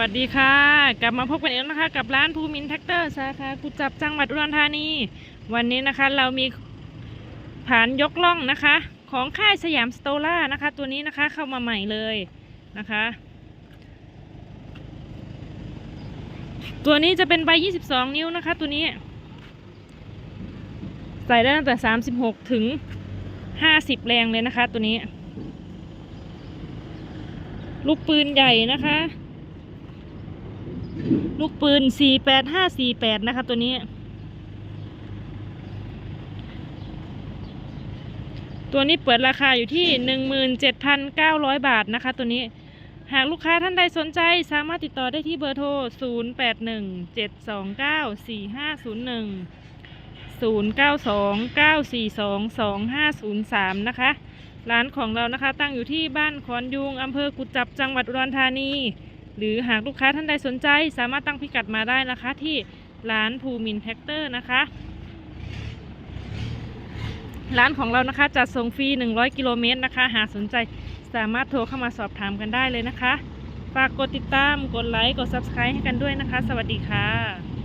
วัสดีค่ะ กลับมาพบกันอีกแล้วนะคะ กับร้านภูมินแท็กเตอร์สาขากุจับจังหวัดอุดรธานี วันนี้นะคะเรามีผานยกล่องนะคะ ของค่ายสยามสโตล่านะคะ ตัวนี้นะคะเข้ามาใหม่เลยนะคะ ตัวนี้จะเป็นใบ 22 นิ้วนะคะ ตัวนี้ ใส่ได้ตั้งแต่ 36 ถึง 50 แรงเลยนะคะ ตัวนี้ ลูกปืนใหญ่นะคะ ลูกปืน 48548 นะคะตัวนี้ ตัวนี้เปิดราคาอยู่ที่ 17,900 บาทนะคะ ตัวนี้ หากลูกค้าท่านใดสนใจสามารถติดต่อได้ที่เบอร์โทร 0817294501 0929422503 นะคะ ร้านของเรานะคะตั้งอยู่ที่บ้านขอนยุงอำเภอกุจจับจังหวัดอุดรธานี หรือหากลูกค้าท่านใดสนใจ สามารถตั้งพิกัดมาได้นะคะ ที่ร้านภูมินแท็กเตอร์นะคะ ร้านของเรานะคะจัดส่งฟรี 100 กิโลเมตรนะคะ หากสนใจสามารถโทรเข้ามาสอบถามกันได้เลยนะคะ ฝากกดติดตาม กดไลค์ กด Subscribe ให้กันด้วยนะคะ สวัสดีค่ะ